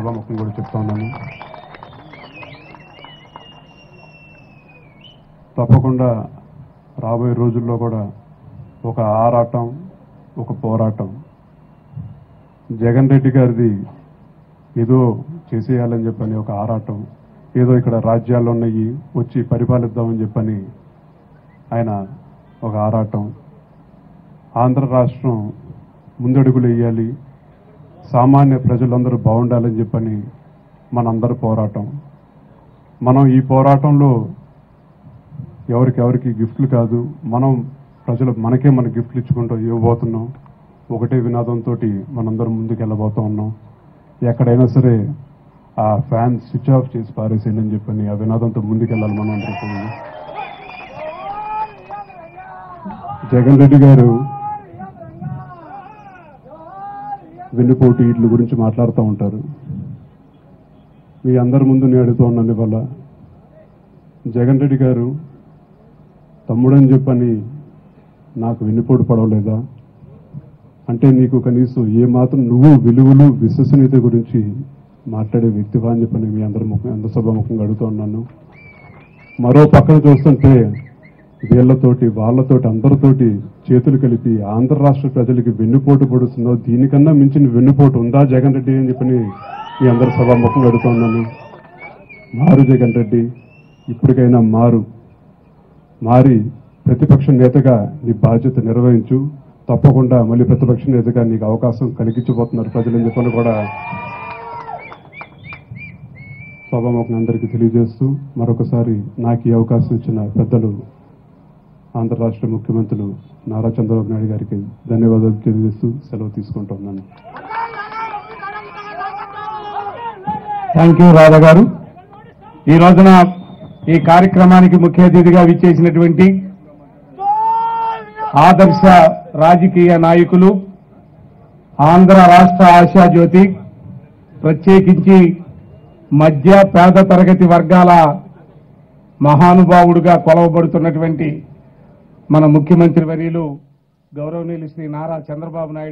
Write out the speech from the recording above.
సభాముఖం కూడా చెప్తా ఉన్నాను. తప్పకుండా రాబోయే రోజుల్లో కూడా ఒక ఆరాటం ఒక పోరాటం. జగన్ రెడ్డి గారిది ఏదో చేసేయాలని చెప్పని ఒక ఆరాటం ఏదో ఇక్కడ రాజ్యాలు ఉన్నాయి వచ్చి పరిపాలిద్దామని చెప్పని ఆయన ఒక ఆరాటం. ఆంధ్ర రాష్ట్రం ముందడుగులు వేయాలి సామాన్య ప్రజలందరూ బాగుండాలని చెప్పని మనందరి పోరాటం. మనం ఈ పోరాటంలో ఎవరికెవరికి గిఫ్ట్లు కాదు మనం ప్రజలు మనకే మన గిఫ్ట్లు ఇచ్చుకుంటూ ఇవ్వబోతున్నాం. ఒకటే వినాదంతో మనందరం ముందుకు వెళ్ళబోతూ ఉన్నాం. ఎక్కడైనా సరే ఆ ఫ్యాన్ స్విచ్ ఆఫ్ చేసి పారేసేయండి అని చెప్పని ఆ వినాదంతో ముందుకెళ్ళాలి మనం అనుకుంటున్నాం. జగన్ రెడ్డి గారు వెన్నుపోటు వీటి గురించి మాట్లాడుతూ ఉంటారు. మీ అందరి ముందు నేను అడుగుతూ ఉన్నాను ఇవాళ జగన్ రెడ్డి గారు తమ్ముడని చెప్పని నాకు వెన్నుపోటు పడవలేదా? అంటే నీకు కనీసం ఏ మాత్రం నువ్వు విలువలు విశ్వసనీయత గురించి మాట్లాడే వ్యక్తివా అని చెప్పని మీ అందరి ముఖం అందరి సభాముఖంగా అడుగుతూ ఉన్నాను. మరో పక్కన చూస్తుంటే వీళ్ళతోటి వాళ్ళతోటి అందరితోటి చేతులు కలిపి ఆంధ్ర రాష్ట్ర ప్రజలకి వెన్నుపోటు పొడుస్తుందో దీనికన్నా మించిన వెన్నుపోటు ఉందా జగన్ రెడ్డి అని చెప్పని మీ అందరి సభాముఖం అడుగుతూ మారు జగన్ రెడ్డి ఇప్పటికైనా మారు. మారి ప్రతిపక్ష నేతగా నీ బాధ్యత నిర్వహించు. తప్పకుండా మళ్ళీ ప్రతిపక్ష నేతగా నీకు అవకాశం కలిగించబోతున్నారు ప్రజలని చెప్పని కూడా సభాముఖం అందరికీ తెలియజేస్తూ మరొకసారి నాకు ఈ అవకాశం ఇచ్చిన పెద్దలు ఆంధ్ర రాష్ట్ర ముఖ్యమంత్రులు నారా చంద్రబాబు నాయుడు గారికి ధన్యవాదాలు తెలియజేస్తూ సెలవు తీసుకుంటున్నాను. థ్యాంక్ యూ రాధా గారు. ఈ రోజున ఈ కార్యక్రమానికి ముఖ్య అతిథిగా విచ్చేసినటువంటి ఆదర్శ రాజకీయ నాయకులు ఆంధ్ర రాష్ట్ర ఆశాజ్యోతి ప్రత్యేకించి మధ్య పేద తరగతి వర్గాల మహానుభావుడుగా కొలవబడుతున్నటువంటి మన ముఖ్యమంత్రి వర్యులు గౌరవనీయులు శ్రీ నారా చంద్రబాబు నాయుడు